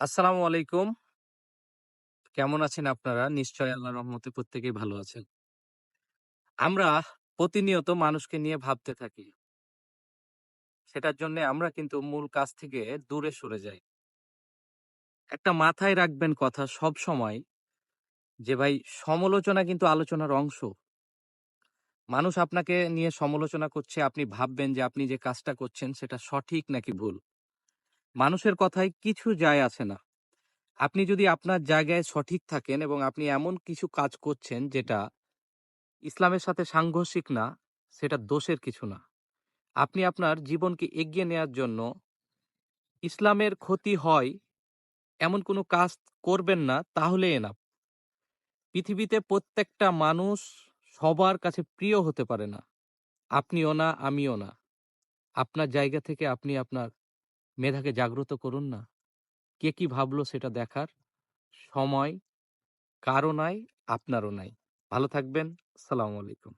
আসসালামু আলাইকুম। কেমন আছেন আপনারা? নিশ্চয়ই আল্লাহর রহমতে প্রত্যেকেই ভালো আছেন। আমরা প্রতিনিয়ত মানুষকে নিয়ে ভাবতে থাকি। সেটার জন্যে আমরা কিন্তু মূল কাজ থেকে দূরে সরে যাই। একটা মাথায় রাখবেন কথা সবসময় যে ভাই সমালোচনা কিন্তু আলোচনার অংশ। মানুষ আপনাকে নিয়ে সমালোচনা করছে, আপনি ভাববেন যে আপনি যে কাজটা করছেন সেটা সঠিক নাকি ভুল। মানুষের কথায় কিছু যায় আসে না। আপনি যদি আপনার জায়গায় সঠিক থাকেন এবং আপনি এমন কিছু কাজ করছেন যেটা ইসলামের সাথে সাংঘর্ষিক না, সেটা দোষের কিছু না। আপনি আপনার জীবনকে এগিয়ে নেয়ার জন্য ইসলামের ক্ষতি হয় এমন কোনো কাজ করবেন না তাহলে এনাফ। পৃথিবীতে প্রত্যেকটা মানুষ সবার কাছে প্রিয় হতে পারে না। আপনিও না, আমিও না। আপনার জায়গা থেকে আপনি আপনার মেধাকে জাগ্রত করুন না। কে কি ভাবলো সেটা দেখার সময় কারও নাই, আপনারও নাই। ভালো থাকবেন। সালামু আলাইকুম।